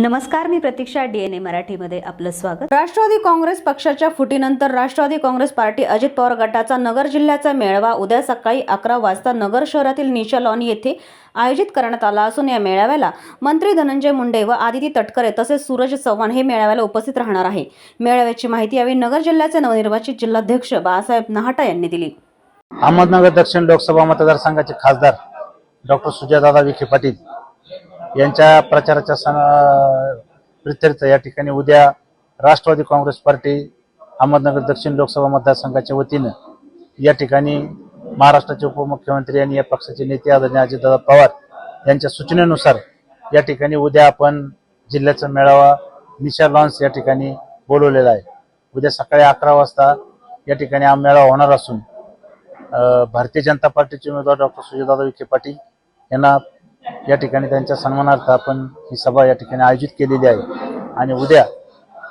नमस्कार मी प्रतीक्षा डीएनए मराठीमध्ये आपलं स्वागत. राष्ट्रवादी काँग्रेस पक्षाच्या फुटीनंतर राष्ट्रवादी काँग्रेस पार्टी अजित पवार गटाचा नगर जिल्ह्याचा मेळावा उद्या सकाळी अकरा वाजता नगर शहरातील निशा लॉन येथे आयोजित करण्यात आला असून या मेळाव्याला मंत्री धनंजय मुंडे व आदिती तटकरे तसेच सूरज चव्हाण हे मेळाव्याला उपस्थित राहणार आहे. मेळाव्याची माहिती यावेळी नगर जिल्ह्याचे नवनिर्वाचित जिल्हाध्यक्ष बाळासाहेब नहाटा यांनी दिली. अहमदनगर दक्षिण लोकसभा मतदारसंघाचे खासदार डॉक्टर सुजयदादा विखे पाटील यांच्या प्रचाराच्या सण प्रित्यर्थ या ठिकाणी उद्या राष्ट्रवादी काँग्रेस पार्टी अहमदनगर दक्षिण लोकसभा मतदारसंघाच्या वतीनं या ठिकाणी महाराष्ट्राचे उपमुख्यमंत्री आणि या पक्षाचे नेते आदरणीय अजितदादा पवार यांच्या सूचनेनुसार या ठिकाणी उद्या आपण जिल्ह्याचा मेळावा निशा लॉन्स या ठिकाणी बोलवलेला आहे. उद्या सकाळी अकरा वाजता या ठिकाणी हा मेळावा होणार असून भारतीय जनता पार्टीचे उमेदवार डॉक्टर सुजयदादा विखे पाटील यांना या ठिकाणी त्यांच्या सन्मानार्थ आपण ही सभा या ठिकाणी आयोजित केलेली आहे. आणि उद्या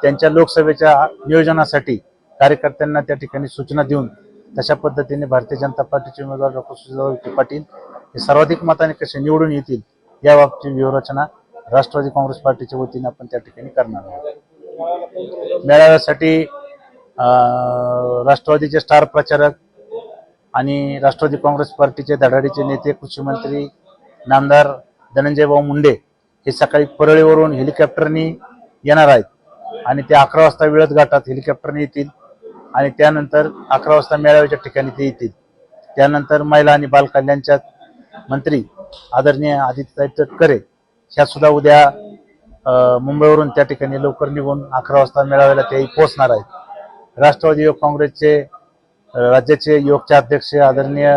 त्यांच्या लोकसभेच्या नियोजनासाठी कार्यकर्त्यांना त्या ठिकाणी सूचना देऊन तशा पद्धतीने भारतीय जनता पार्टीचे उमेदवार डॉक्टर सुजयदादा विखे पाटील हे सर्वाधिक मताने कसे निवडून येतील याबाबतची व्यूहरचना राष्ट्रवादी काँग्रेस पार्टीच्या वतीने आपण त्या ठिकाणी करणार आहोत. मेळाव्यासाठी राष्ट्रवादीचे स्टार प्रचारक आणि राष्ट्रवादी काँग्रेस पार्टीचे धडाडीचे नेते कृषी मंत्री नामदार धनंजयभाऊ मुंडे हे सकाळी परळीवरून हेलिकॉप्टरनी येणार आहेत. आणि ते अकरा वाजता वेळत गाठात हेलिकॉप्टरने येतील. आणि त्यानंतर अकरा वाजता मेळाव्याच्या ठिकाणी ते येतील. त्यानंतर महिला आणि बालकल्याणच्या मंत्री आदरणीय आदित्यताई तटकरे ह्या सुद्धा उद्या मुंबईवरून त्या ठिकाणी लवकर निघून अकरा वाजता मेळाव्याला तेही पोहोचणार आहेत. राष्ट्रवादी युवक काँग्रेसचे राज्याचे युवकचे अध्यक्ष आदरणीय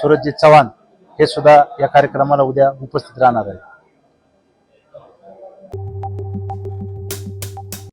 सुरजित चव्हाण हे सुद्धा या कार्यक्रमाला उद्या उपस्थित राहणार आहे